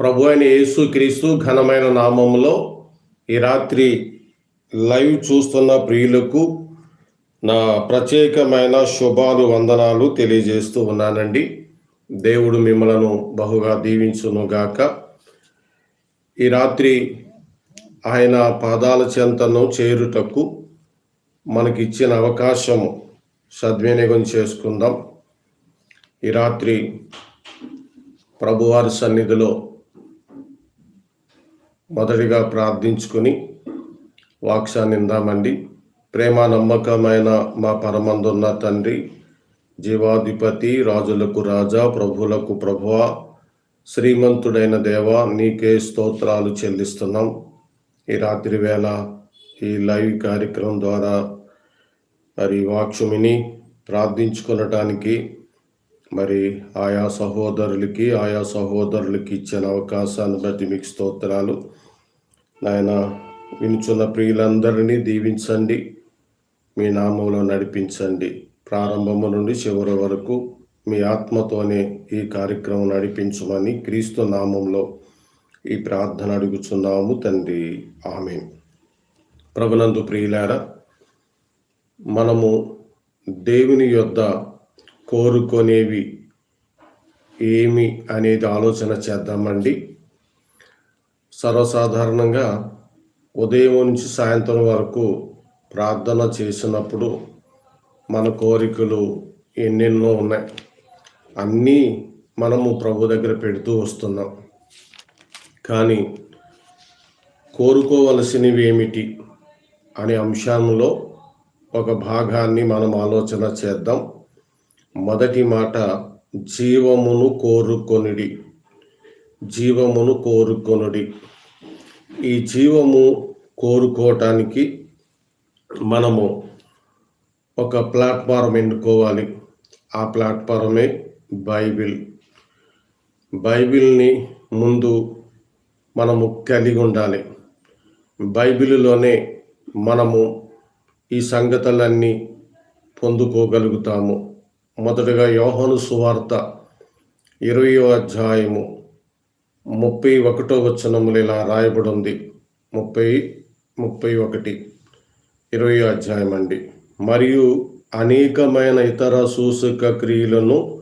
ప్రభు అయిన యేసు క్రీస్తు ఘనమైన నామంలో ఈ రాత్రి లైవ్ చూస్తున్న ప్రియులకు నా ప్రత్యేకమైన శుభాలు వందనాలు తెలియజేస్తూ ఉన్నానండి. దేవుడు మిమ్మలను బహుగా దీవించునుగాక ఈ రాత్రి ఆయన పాదాల చెంతను చేరుటకు మనకిచ్చిన అవకాశము సద్వినియోగం చేసుకుందాం. ఈ రాత్రి ప్రభువారి సన్నిధిలో మొదటిగా ప్రార్థించుకుని వాక్సానిందామండి ప్రేమ నమ్మకమైన మా పరమందున్న తండ్రి జీవాధిపతి రాజులకు రాజా ప్రభులకు ప్రభువ శ్రీమంతుడైన దేవ నీకే స్తోత్రాలు చెల్లిస్తున్నాం. ఈ రాత్రి వేళ ఈ లైవ్ కార్యక్రమం ద్వారా మరి వాక్షుమిని ప్రార్థించుకునటానికి మరి ఆయా సహోదరులకి ఆయా సహోదరులకి ఇచ్చిన అవకాశాన్ని బట్టి మీకు స్తోత్రాలు. నాయన వినుచున్న ప్రియులందరినీ దీవించండి. మీ నామంలో నడిపించండి. ప్రారంభము నుండి చివరి వరకు మీ ఆత్మతోనే ఈ కార్యక్రమం నడిపించమని క్రీస్తు నామంలో ఈ ప్రార్థన అడుగుచున్నాము తండ్రి. ఆమె ప్రభునందు ప్రియులార మనము దేవుని యొద్ద కోరుకునేవి ఏమి అనేది ఆలోచన చేద్దామండి. సర్వసాధారణంగా ఉదయం నుంచి సాయంత్రం వరకు ప్రార్థన చేసినప్పుడు మన కోరికలు ఎన్నెన్నో ఉన్నాయి. అన్నీ మనము ప్రభు దగ్గర పెడుతూ వస్తున్నాం. కానీ కోరుకోవలసినవి ఏమిటి అనే అంశంలో ఒక భాగాన్ని మనం ఆలోచన చేద్దాం. మొదటి మాట జీవమును కోరుకొనిడి. జీవమును కోరుకొనుడి. ఈ జీవము కోరుకోవటానికి మనము ఒక ప్లాట్ఫారం ఎన్నుకోవాలి ఆ ప్లాట్ఫారమే బైబిల్. బైబిల్ని ముందు మనము కలిగి ఉండాలి. బైబిల్లోనే మనము ఈ సంగతులన్నీ పొందుకోగలుగుతాము. మొదటగా యోహను సువార్త ఇరవయో అధ్యాయము ముప్పై ఒకటో వచనములు ఇలా రాయబడి ఉంది ముప్పై ముప్పై ఒకటి ఇరవై అధ్యాయం అండి. మరియు అనేకమైన ఇతర సూచక క్రియలను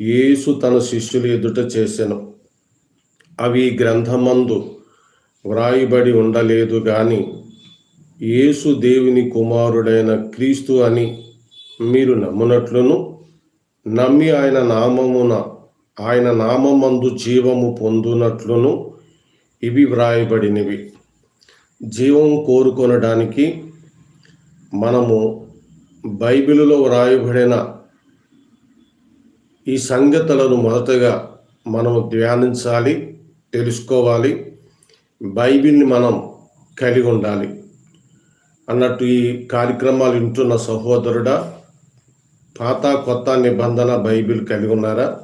యేసు తన శిష్యులు ఎదుట చేసెను. అవి గ్రంథమందు వ్రాయబడి ఉండలేదు కానీ యేసు దేవుని కుమారుడైన క్రీస్తు అని మీరు నమ్మునట్లును నమ్మి ఆయన నామమున ఆయన నామమందు జీవము పొందునట్లును ఇవి వ్రాయబడినవి. జీవం కోరుకొనడానికి మనము బైబిలులో వ్రాయబడిన ఈ సంగతులను మొదటగా మనము ధ్యానించాలి తెలుసుకోవాలి బైబిల్ని మనం కలిగి ఉండాలి. అన్నట్టు ఈ కార్యక్రమాలు వింటున్న సహోదరుడా పాత కొత్త నిబంధన బైబిల్ కలిగి ఉన్నారా?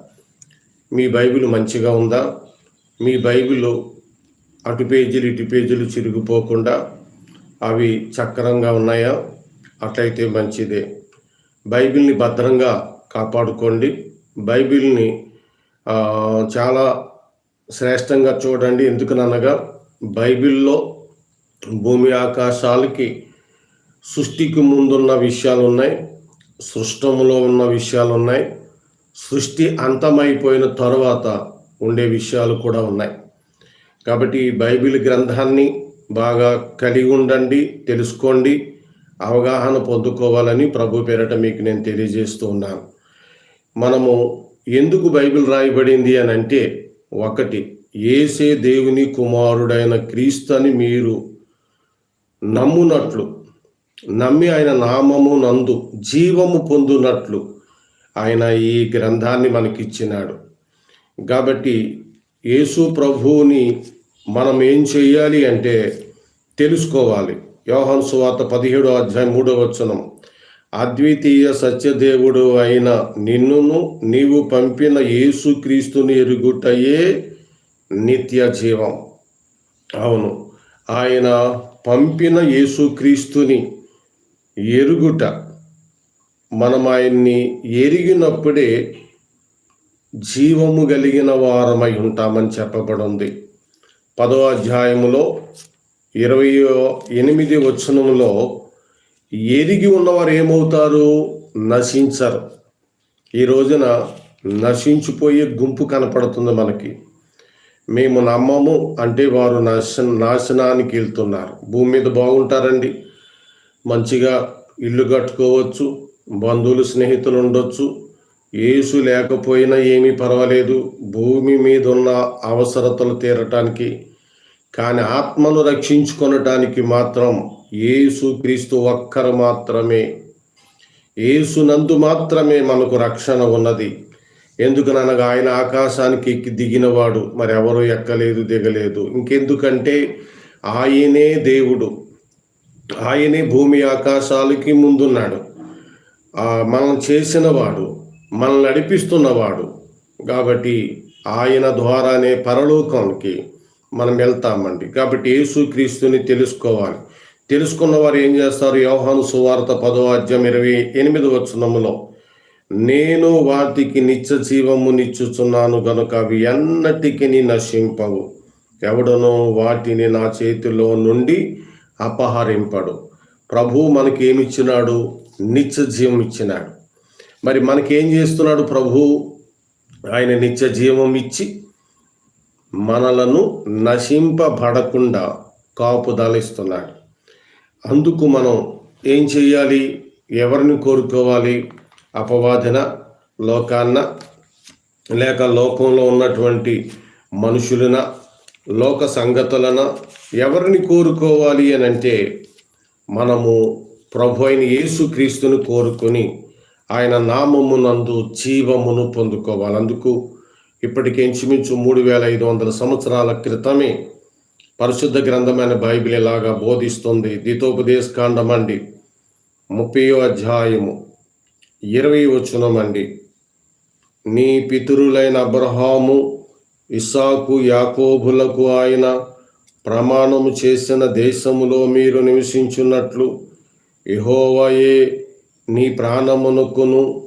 మీ బైబిల్ మంచిగా ఉందా? మీ బైబిల్ అటు పేజీలు ఇటు పేజీలు చిరిగిపోకుండా అవి చక్రంగా ఉన్నాయా? అట్లయితే మంచిదే. బైబిల్ని భద్రంగా కాపాడుకోండి. బైబిల్ని చాలా శ్రేష్టంగా చూడండి. ఎందుకనగా బైబిల్లో భూమి ఆకాశాలకి సృష్టికి ముందున్న విషయాలు ఉన్నాయి సృష్టములో ఉన్న విషయాలు ఉన్నాయి సృష్టి అంతమైపోయిన తర్వాత ఉండే విషయాలు కూడా ఉన్నాయి. కాబట్టి బైబిల్ గ్రంథాన్ని బాగా కలిగి ఉండండి తెలుసుకోండి అవగాహన పొందుకోవాలని ప్రభు పేరట మీకు నేను తెలియజేస్తూ ఉన్నాను. మనము ఎందుకు బైబిల్ రాయబడింది అని అంటే ఒకటి ఏసే దేవుని కుమారుడైన క్రీస్తు అని మీరు నమ్మునట్లు నమ్మి ఆయన నామము నందు జీవము పొందునట్లు ఆయన ఈ గ్రంథాన్ని మనకిచ్చినాడు. కాబట్టి యేసు ప్రభువుని మనం ఏం చెయ్యాలి అంటే తెలుసుకోవాలి. యోహన్ సువార్త పదిహేడో అధ్యాయం మూడో వచనం. అద్వితీయ సత్యదేవుడు అయిన నిన్నును నీవు పంపిన యేసుక్రీస్తుని ఎరుగుటయే నిత్య జీవం. అవును ఆయన పంపిన యేసుక్రీస్తుని ఎరుగుట మనం ఆయన్ని ఎరిగినప్పుడే జీవము కలిగిన వారమై ఉంటామని చెప్పబడింది. పదో అధ్యాయములో ఇరవై ఎనిమిది వచనములో ఎరిగి ఉన్నవారు ఏమవుతారు? నశించరు. ఈ రోజున నశించిపోయే గుంపు కనపడుతుంది మనకి. మేము నమ్మము అంటే వారు నాశ నాశనానికి వెళ్తున్నారు. భూమి మీద బాగుంటారండి. మంచిగా ఇల్లు కట్టుకోవచ్చు. బంధువులు స్నేహితులు ఉండొచ్చు ఏసు లేకపోయినా ఏమీ పర్వాలేదు. భూమి మీద ఉన్న అవసరతలు తీరటానికి కానీ ఆత్మను రక్షించుకొనటానికి మాత్రం ఏసు క్రీస్తు ఒక్కరు మాత్రమే. ఏసునందు మాత్రమే మనకు రక్షణ ఉన్నది. ఎందుకనగా ఆయన ఆకాశానికి ఎక్కి దిగినవాడు? మరి ఎవరు ఎక్కలేదు దిగలేదు. ఇంకెందుకంటే ఆయనే దేవుడు. ఆయనే భూమి ఆకాశాలకి ముందున్నాడు. మనం చేసినవాడు మనల్ని నడిపిస్తున్నవాడు. కాబట్టి ఆయన ద్వారానే పరలోకానికి మనం వెళ్తామండి. కాబట్టి యేసుక్రీస్తుని తెలుసుకోవాలి. తెలుసుకున్న వారు ఏం చేస్తారు? యోహాను సువార్త పదో అధ్యాయం ఇరవై ఎనిమిది వచనములో నేను వాటికి నిత్య జీవము నిచ్చుచున్నాను గనుక అవి ఎన్నటికి నశింపవు. ఎవడనో వాటిని నా చేతిలో నుండి అపహరింపడు. ప్రభు మనకి ఏమిచ్చినాడు నిత్య జీవం ఇచ్చినాడు మరి మనకేం చేస్తున్నాడు ప్రభు? ఆయన నిత్య జీవం ఇచ్చి మనలను నశింపబడకుండా కాపుదలిస్తున్నాడు అందుకు మనం ఏం చేయాలి ఎవరిని కోరుకోవాలి? అపవాదన లోకాన్న లేక లోకంలో ఉన్నటువంటి మనుషులన లోక సంగతులన ఎవరిని కోరుకోవాలి అని అంటే మనము ప్రభు అయిన యేసుక్రీస్తుని కోరుకొని ఆయన నామమునందు జీవమును పొందుకోవాలందుకు ఇప్పటికి ఇంచుమించు మూడు వేల ఐదు వందల సంవత్సరాల క్రితమే పరిశుద్ధ గ్రంథమైన బైబిల్ ఎలాగా బోధిస్తుంది? ద్వితోపదేశ కాండమండి ముప్పయో అధ్యాయము. ఇరవై వచనమండి నీ పితురులైన అబ్రహాము ఇసాకు యాకోబులకు ఆయన ప్రమాణము చేసిన దేశములో మీరు నివసించున్నట్లు ఇహోవయే నీ ప్రాణమునకును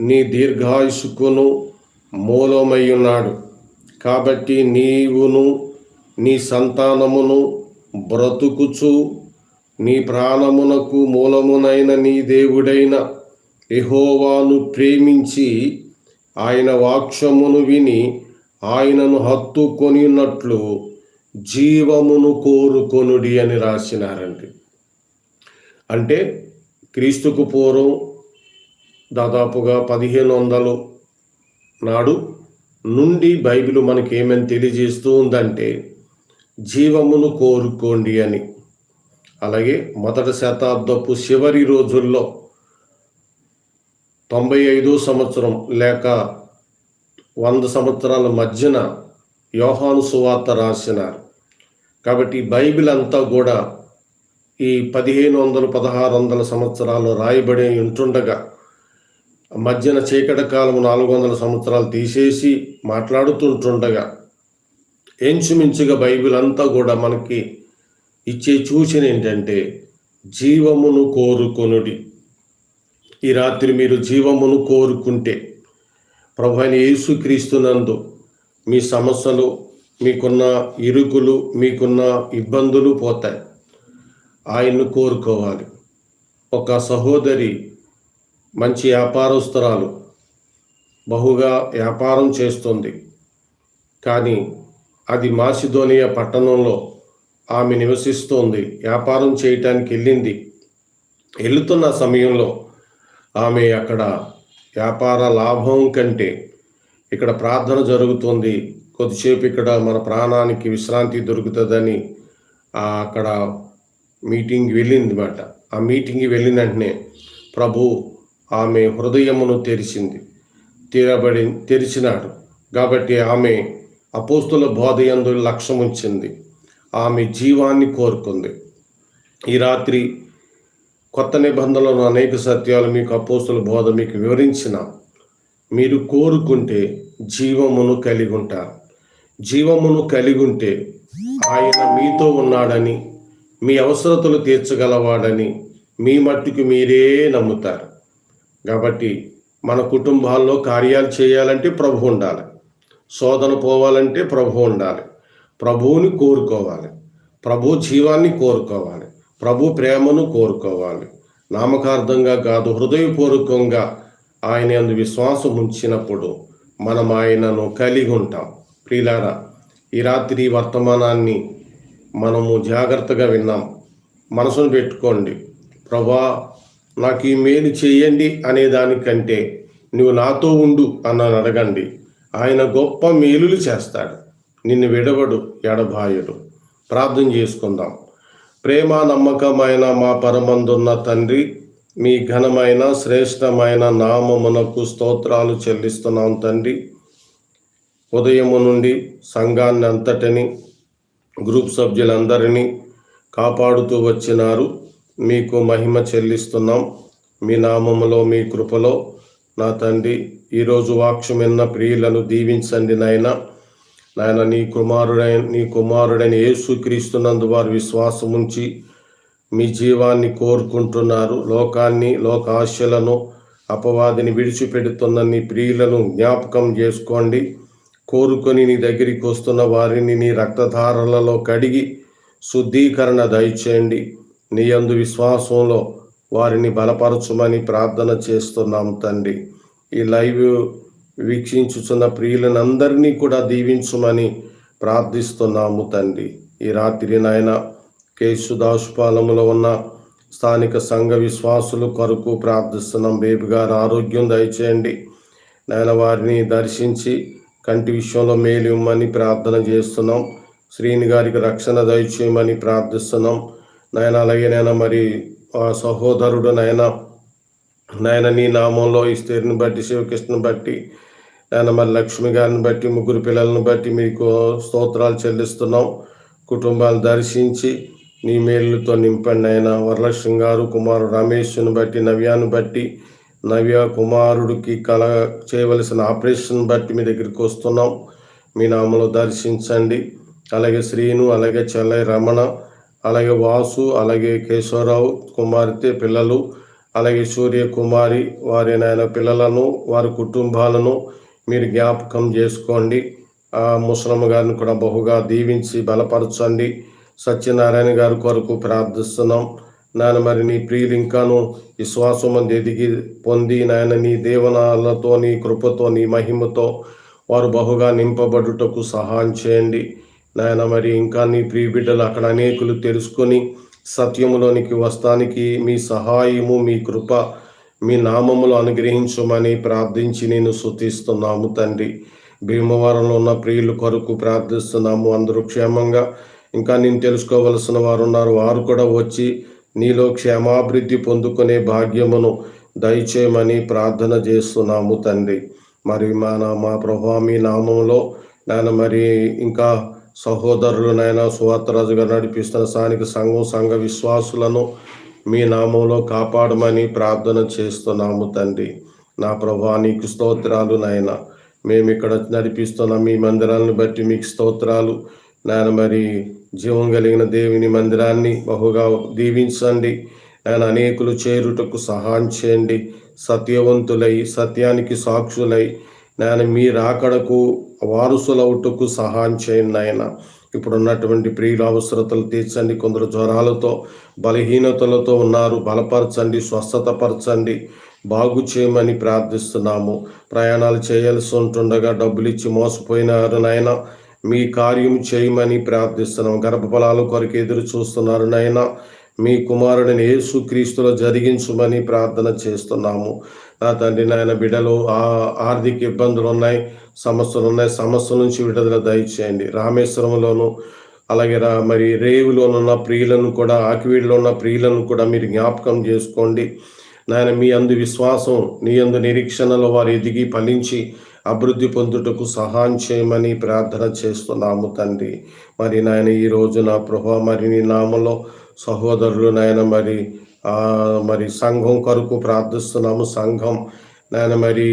నీ దీర్ఘాయుసుకును మూలమయ్యున్నాడు. కాబట్టి నీవును నీ సంతానమును బ్రతుకుచు. నీ ప్రాణమునకు మూలమునైన నీ దేవుడైన ఎహోవాను ప్రేమించి ఆయన వాక్షమును విని ఆయనను హత్తుకొనినట్లు జీవమును కోరుకొనుడి అని రాసినారండి. అంటే క్రీస్తుకు పూర్వం దాదాపుగా పదిహేను వందలు నాడు నుండి బైబిల్ మనకి ఏమని తెలియజేస్తూ ఉందంటే జీవమును కోరుకోండి అని. అలాగే మొదటి శతాబ్దపు చివరి రోజుల్లో తొంభై ఐదో సంవత్సరం లేక వంద సంవత్సరాల మధ్యన యోహాను సువార్త రాసినారు. కాబట్టి బైబిల్ అంతా కూడా ఈ పదిహేను వందలు పదహారు వందల సంవత్సరాలు రాయబడి ఉంటుండగా మధ్యన చీకటి కాలం నాలుగు వందల సంవత్సరాలు తీసేసి మాట్లాడుతుంటుండగా ఎంచుమించుగా బైబిల్ అంతా కూడా మనకి ఇచ్చే సూచన ఏంటంటే జీవమును కోరుకొనుడి. ఈ రాత్రి మీరు జీవమును కోరుకుంటే ప్రభు అయిన యేసుక్రీస్తునందు మీ సమస్యలు మీకున్న ఇరుకులు మీకున్న ఇబ్బందులు పోతాయి. ఆయన్ను కోరుకోవాలి. ఒక సహోదరి మంచి వ్యాపారస్తురాలు బహుగా వ్యాపారం చేస్తుంది. కానీ అది మాసిదోనియా పట్టణంలో ఆమె నివసిస్తోంది. వ్యాపారం చేయటానికి వెళ్ళింది. వెళుతున్న సమయంలో ఆమె అక్కడ వ్యాపార లాభం కంటే ఇక్కడ ప్రార్థన జరుగుతుంది. కొద్దిసేపు ఇక్కడ మన ప్రాణానికి విశ్రాంతి దొరుకుతుందని అక్కడ మీటింగ్ వెళ్ళింది మాట ఆ మీటింగ్కి వెళ్ళిన వెంటనే ప్రభు ఆమె హృదయమును తెరిచింది. తీరబడి తెరిచినాడు. కాబట్టి ఆమె అపోస్తుల బోధయందు లక్ష్యం ఉంచింది. ఆమె జీవాన్ని కోరుకుంది. ఈ రాత్రి కొత్త నిబంధనలను అనేక సత్యాలు మీకు అపోస్తుల బోధ మీకు వివరించిన. మీరు కోరుకుంటే జీవమును కలిగి ఉంటారు జీవమును కలిగి ఉంటే ఆయన మీతో ఉన్నాడని మీ అవసరతలు తీర్చగలవాడని మీ మట్టుకు మీరే నమ్ముతారు. కాబట్టి మన కుటుంబాల్లో కార్యాలు చేయాలంటే ప్రభు ఉండాలి. శోధన పోవాలంటే ప్రభు ఉండాలి. ప్రభువుని కోరుకోవాలి. ప్రభు జీవాన్ని కోరుకోవాలి. ప్రభు ప్రేమను కోరుకోవాలి. నామకార్థంగా కాదు హృదయపూర్వకంగా ఆయన అందు విశ్వాసం ఉంచినప్పుడు మనం ఆయనను కలిగి ఉంటాం. ప్రియులారా ఈ రాత్రి వర్తమానాన్ని మనము జాగ్రత్తగా విన్నాం. మనసును పెట్టుకోండి. ప్రభా నాకు ఈ మేలు చేయండి అనే దానికంటే నువ్వు నాతో ఉండు అన్నాను అడగండి. ఆయన గొప్ప మేలులు చేస్తాడు. నిన్ను విడవడు ఎడబాయుడు. ప్రార్థన చేసుకుందాం. ప్రేమ నమ్మకమైన మా పరమందున్న తండ్రి మీ ఘనమైన శ్రేష్టమైన నామమునకు స్తోత్రాలు చెల్లిస్తున్నాం తండ్రి. ఉదయము నుండి సంఘాన్ని అంతటిని గ్రూప్ సభ్యులందరినీ కాపాడుతూ వచ్చినారు. మీకు మహిమ చెల్లిస్తున్నాం. మీ నామములో మీ కృపలో నా తండ్రి ఈరోజు వాక్యమిన్న ప్రియులను దీవించండి నాయన. నాయన నీ కుమారుడైన నీ కుమారుడైన యేసుక్రీస్తునందు వారు విశ్వాసం ఉంచి మీ జీవాన్ని కోరుకుంటున్నారు. లోకాన్ని లోకాశలను అపవాదిని విడిచిపెడుతున్న నీ ప్రియులను జ్ఞాపకం చేసుకోండి. కోరుకొని నీ దగ్గరికి వస్తున్న వారిని నీ రక్తధారలలో కడిగి శుద్ధీకరణ దయచేయండి. నీ అందు విశ్వాసంలో వారిని బలపరచమని ప్రార్థన చేస్తున్నాం తండ్రి. ఈ లైవ్ వీక్షించుచున్న ప్రియులనందరినీ కూడా దీవించమని ప్రార్థిస్తున్నాము తండ్రి. ఈ రాత్రి నాయన కేసుదాసుపాలములో ఉన్న స్థానిక సంఘ విశ్వాసులు కొరకు ప్రార్థిస్తున్నాం. బేబీ గారు ఆరోగ్యం దయచేయండి. నాయన వారిని దర్శించి కంటి విషయంలో మేలు ఇవ్వమని ప్రార్థన చేస్తున్నాం. శ్రీని గారికి రక్షణ దయచేయమని ప్రార్థిస్తున్నాం. నాయన అలాగే నాయన మరి సహోదరుడు నాయన నాయన నీ నామంలో ఈ స్త్రీని బట్టి శివకృష్ణను బట్టి నాయన మరి లక్ష్మి గారిని బట్టి ముగ్గురు పిల్లలను బట్టి మీకు స్తోత్రాలు చెల్లిస్తున్నాం. కుటుంబాలు దర్శించి నీ మేలుతో నింపండి ఆయన వరలక్ష్మి గారు కుమారు రమేష్ను బట్టి నవ్యాను బట్టి నవ్య కుమారుడికి కల చేయవలసిన ఆపరేషన్ బట్టి మీ దగ్గరికి వస్తున్నాం. మీ నామలో దర్శించండి. అలాగే శ్రీను అలాగే చెల్లై రమణ అలాగే వాసు అలాగే కేశవరావు కుమార్తె పిల్లలు అలాగే సూర్య కుమారి వారి నాయన పిల్లలను వారి కుటుంబాలను మీరు జ్ఞాపకం చేసుకోండి. ఆ ముసలమ్మ గారిని కూడా బహుగా దీవించి బలపరచండి. సత్యనారాయణ గారి కొరకు ప్రార్థిస్తున్నాం. నాయన మరి నీ ప్రియులు ఇంకాను విశ్వాసమంది ఎదిగి పొంది నాయన నీ దేవనాలతో నీ కృపతో నీ మహిమతో వారు బహుగా నింపబడుటకు సహాయం చేయండి. నాయన మరి ఇంకా నీ ప్రియ బిడ్డలు అక్కడ అనేకులు తెలుసుకొని సత్యములోనికి వస్తానికి మీ సహాయము మీ కృప మీ నామములు అనుగ్రహించమని ప్రార్థించి నేను శుతిస్తున్నాము తండ్రి. భీమవరంలో ఉన్న ప్రియుల కొరకు ప్రార్థిస్తున్నాము. అందరూ క్షేమంగా ఇంకా నేను తెలుసుకోవలసిన వారు ఉన్నారు. వారు కూడా వచ్చి నీలో క్షేమాభివృద్ధి పొందుకునే భాగ్యమును దయచేయమని ప్రార్థన చేస్తున్నాము తండ్రి. మరి మా నా మా ప్రభా మీ నామంలో నాయన మరి ఇంకా సహోదరులు నాయన సువార్తరాజుగా నడిపిస్తున్న స్థానిక సంఘం సంఘ విశ్వాసులను మీ నామంలో కాపాడమని ప్రార్థన చేస్తున్నాము తండ్రి. నా ప్రభా నీకు స్తోత్రాలు నాయన. మేము ఇక్కడ నడిపిస్తున్న మీ మందిరాలను బట్టి మీకు స్తోత్రాలు నాయన మరి జీవం కలిగిన దేవుని మందిరాన్ని బహుగా దీవించండి. ఆయన అనేకులు చేరుటకు సహాయం చేయండి. సత్యవంతులై సత్యానికి సాక్షులై నేను మీ రాకడకు వారసులవుటకు సహాయం చేయండి ఆయన ఇప్పుడున్నటువంటి ప్రియుల అవసరతలు తీర్చండి. కొందరు జ్వరాలతో బలహీనతలతో ఉన్నారు. బలపరచండి స్వస్థతపరచండి. బాగు చేయమని ప్రార్థిస్తున్నాము. ప్రయాణాలు చేయాల్సి ఉంటుండగా డబ్బులు ఇచ్చి మోసపోయినారు నాయన. మీ కార్యం చేయమని ప్రార్థిస్తున్నాం గర్భఫలాల కొరకు ఎదురు చూస్తున్నారు నాయన. మీ కుమారుడిని యేసుక్రీస్తులో జరిగించమని ప్రార్థన చేస్తున్నాము. నా తండ్రి నాయన బిడ్డలు ఆర్థిక ఇబ్బందులు ఉన్నాయి సమస్యలు ఉన్నాయి. సమస్యల నుంచి విడుదల దయచేయండి. రామేశ్వరంలోను అలాగే రా మరి రేవులోనున్న ప్రియులను కూడా ఆకివీడిలో ఉన్న ప్రియులను కూడా మీరు జ్ఞాపకం చేసుకోండి. నాయన మీ అందు విశ్వాసం నీ అందు నిరీక్షణలో వారు ఎదిగి ఫలించి అభివృద్ధి పొందుటకు సహాయం చేయమని ప్రార్థన చేస్తున్నాము తండ్రి. మరి నాయన ఈ రోజు నా ప్రభా మరి నీ నామలో సహోదరులు నాయన మరి మరి సంఘం కొరకు ప్రార్థిస్తున్నాము. సంఘం నాయన మరి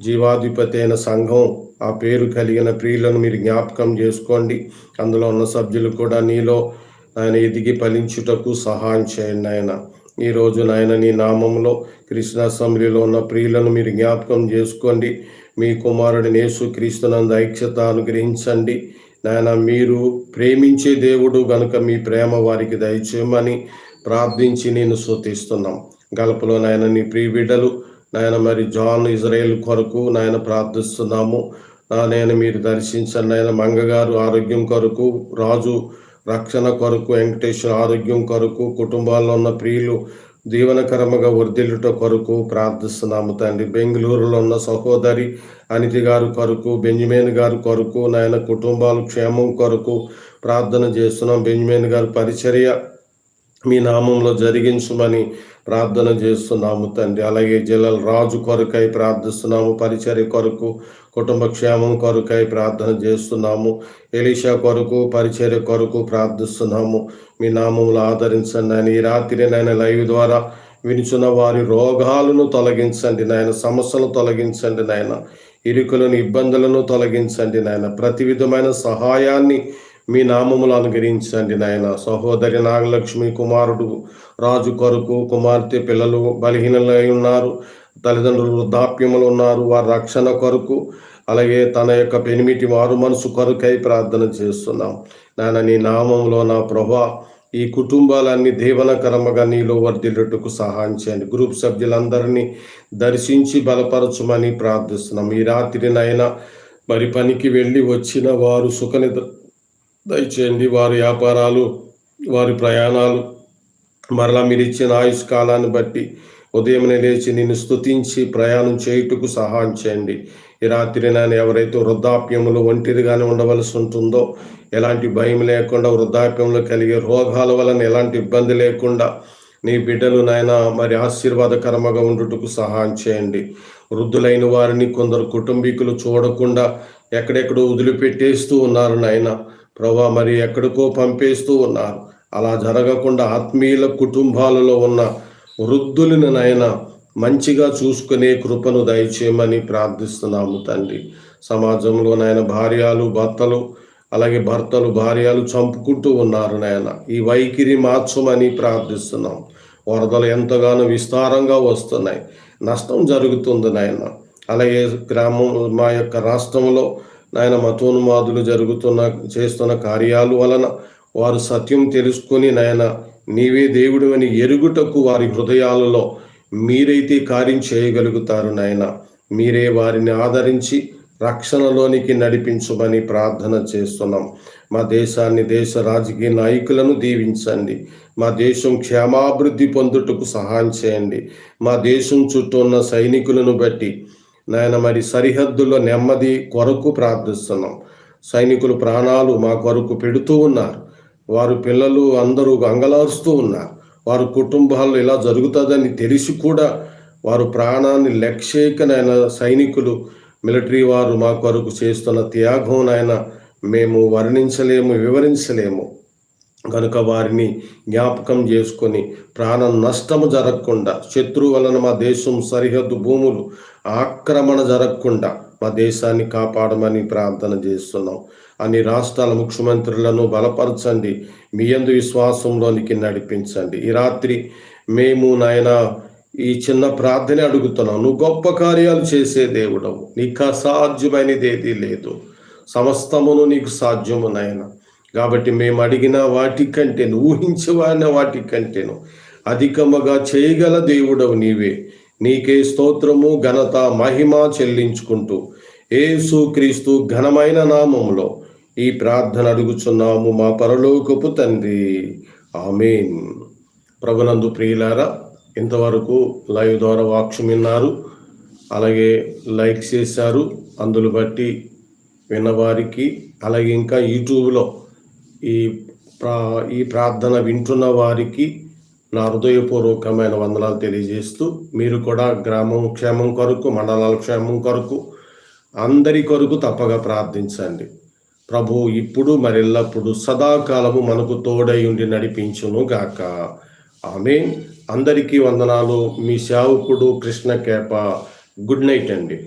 జీవాధిపతి అయిన సంఘం ఆ పేరు కలిగిన ప్రియులను మీరు జ్ఞాపకం చేసుకోండి. అందులో ఉన్న సభ్యులు కూడా నీలో ఆయన ఎదిగి ఫలించుటకు సహాయం చేయండి ఆయన ఈరోజు నాయన నీ నామంలో కృష్ణ అసెంబ్లీలో ఉన్న ప్రియులను మీరు జ్ఞాపకం చేసుకోండి. మీ కుమారుడి నేసు ఐక్యత అనుగ్రహించండి. నాయన మీరు ప్రేమించే దేవుడు గనుక మీ ప్రేమ వారికి దయచేయమని ప్రార్థించి నేను శృతిస్తున్నాం గల్పలో నాయన నీ ప్రియ బిడ్డలు నాయన మరి జాన్ ఇజ్రాయేల్ కొరకు నాయన ప్రార్థిస్తున్నాము. నేను మీరు దర్శించండి. నాయన మంగగారు ఆరోగ్యం కొరకు రాజు రక్షణ కొరకు వెంకటేశ్వర ఆరోగ్యం కొరకు కుటుంబాల్లో ఉన్న ప్రియులు దీవనకరముగా వర్ధిల్లుట కొరకు ప్రార్థిస్తున్నాము తండ్రి. బెంగళూరులో ఉన్న సహోదరి అనితి గారు కొరకు బెంజమేన్ గారు కొరకు నాయన కుటుంబాలు క్షేమం కొరకు ప్రార్థన చేస్తున్నాం. బెంజమేన్ గారు పరిచర్య మీ నామంలో జరిగించమని ప్రార్థన చేస్తున్నాము తండ్రి. అలాగే జిల్లాల రాజు కొరకై ప్రార్థిస్తున్నాము పరిచర్య కొరకు కుటుంబ క్షేమం కొరకై ప్రార్థన చేస్తున్నాము ఎలీషా కొరకు పరిచర్య కొరకు ప్రార్థిస్తున్నాము. మీ నామములు ఆదరించండి అని ఈ రాత్రి నాయన లైవ్ ద్వారా వినిచున్న వారి రోగాలను తొలగించండి నాయన. సమస్యలను తొలగించండి నాయన. ఇరుకులను ఇబ్బందులను తొలగించండి నాయన. ప్రతి విధమైన సహాయాన్ని మీ నామములు అనుగ్రహించండి నాయన. సహోదరి నాగలక్ష్మి కుమారుడు రాజు కొరకు కుమార్తె పిల్లలు బలహీనలై ఉన్నారు. తల్లిదండ్రులు వృద్ధాప్యములు ఉన్నారు. వారి రక్షణ కొరకు అలాగే తన యొక్క పెనిమిటి వారు మనసు కొరకై ప్రార్థన చేస్తున్నాం. నాయన నీ నామంలో నా ప్రభా ఈ కుటుంబాలన్నీ దీవనకరముగా నీలో వర్ధిల్లుటకు సహాయం చేయండి. గ్రూప్ సభ్యులందరినీ దర్శించి బలపరచమని ప్రార్థిస్తున్నాం. ఈ రాత్రి రాత్రినైనా మరి పనికి వెళ్ళి వచ్చిన వారు సుఖనిద్ర దయచేయండి వారి వ్యాపారాలు వారి ప్రయాణాలు. మరలా మీరు ఇచ్చిన ఆయుష్ కాలాన్ని బట్టి ఉదయం లేచి నిన్ను స్తుతించి ప్రయాణం చేయుటకు సహాయం చేయండి. ఈ రాత్రి నేను ఎవరైతే వృద్ధాప్యములు ఒంటిరిగానే ఉండవలసి ఉంటుందో ఎలాంటి భయం లేకుండా వృద్ధాప్యంలో కలిగే రోగాల వలన ఎలాంటి ఇబ్బంది లేకుండా నీ బిడ్డలు నాయన మరి ఆశీర్వాదకరముగా ఉండుటకు సహాయం చేయండి. వృద్ధులైన వారిని కొందరు కుటుంబీకులు చూడకుండా ఎక్కడెక్కడో వదిలిపెట్టేస్తూ ఉన్నారు నాయన. ప్రభా మరి ఎక్కడికో పంపేస్తూ ఉన్నారు. అలా జరగకుండా ఆత్మీయుల కుటుంబాలలో ఉన్న వృద్ధులను నాయన మంచిగా చూసుకునే కృపను దయచేయమని ప్రార్థిస్తున్నాము తండ్రి. సమాజంలో నాయన భార్యలు భర్తలు అలాగే భర్తలు భార్యలు చంపుకుంటూ ఉన్నారు నాయన. ఈ వైఖరి మార్చమని ప్రార్థిస్తున్నాం. వరదలు ఎంతగానో విస్తారంగా వస్తున్నాయి. నష్టం జరుగుతుంది నాయన. అలాగే గ్రామం మా యొక్క రాష్ట్రంలో నాయన మతోన్మాదులు జరుగుతున్న చేస్తున్న కార్యాలు వలన వారు సత్యం తెలుసుకొని నాయన నీవే దేవుడు అని ఎరుగుటకు వారి హృదయాలలో మీరైతే కార్యం చేయగలుగుతారు నాయన. మీరే వారిని ఆదరించి రక్షణలోనికి నడిపించమని ప్రార్థన చేస్తున్నాం. మా దేశాన్ని దేశ రాజకీయ నాయకులను దీవించండి. మా దేశం క్షేమాభివృద్ధి పొందుటకు సహాయం చేయండి. మా దేశం చుట్టూ ఉన్న సైనికులను బట్టి నాయన మరి సరిహద్దుల్లో నెమ్మది కొరకు ప్రార్థిస్తున్నాం. సైనికులు ప్రాణాలు మా కొరకు పెడుతూ ఉన్నారు. వారు పిల్లలు అందరూ గంగలారుస్తూ ఉన్నారు. వారి కుటుంబాలు ఇలా జరుగుతుందని తెలిసి కూడా వారు ప్రాణాన్ని లక్ష్యకనైన సైనికులు మిలిటరీ వారు మా కొరకు చేస్తున్న త్యాగం నాయన మేము వర్ణించలేము వివరించలేము. కనుక వారిని జ్ఞాపకం చేసుకొని ప్రాణ నష్టము జరగకుండా శత్రువు వలన మా దేశం సరిహద్దు భూములు ఆక్రమణ జరగకుండా మా దేశాన్ని కాపాడమని ప్రార్థన చేస్తున్నాం. అన్ని రాష్ట్రాల ముఖ్యమంత్రులను బలపరచండి. మీ అందు విశ్వాసంలోనికి నడిపించండి. ఈ రాత్రి మేము నాయన ఈ చిన్న ప్రార్థన అడుగుతున్నాం. నువ్వు గొప్ప కార్యాలు చేసే దేవుడవు. నీకు అసాధ్యమైనది ఏదీ లేదు. సమస్తమును నీకు సాధ్యము నాయన. కాబట్టి మేము అడిగిన వాటికంటేను ఊహించవాడిన వాటికంటేను అధికముగా చేయగల దేవుడవు నీవే. నీకే స్తోత్రము ఘనత మహిమ చెల్లించుకుంటూ. ఏసు క్రీస్తు ఘనమైన నామంలో ఈ ప్రార్థన అడుగుచున్నాము మా పరలోకపు తండ్రి. ఆమెన్. ప్రభునందు ప్రియులారా ఇంతవరకు లైవ్ ద్వారా వాక్యం విన్నారు. అలాగే లైక్ చేశారు. అందులో బట్టి విన్నవారికి అలాగే ఇంకా యూట్యూబ్లో ఈ ప్రా ఈ ప్రార్థన వింటున్న వారికి నా హృదయపూర్వకమైన వందనాలు తెలియజేస్తూ మీరు కూడా గ్రామం క్షేమం కొరకు మండలాల క్షేమం కొరకు అందరి కొరకు తప్పగా ప్రార్థించండి. ప్రభు ఇప్పుడు మరెల్లప్పుడు సదాకాలము మనకు తోడై ఉండి నడిపించును గాక. ఆమె అందరికీ వందనాలు. మీ సేవకుడు కృష్ణ కేప గుడ్ నైట్ అండి.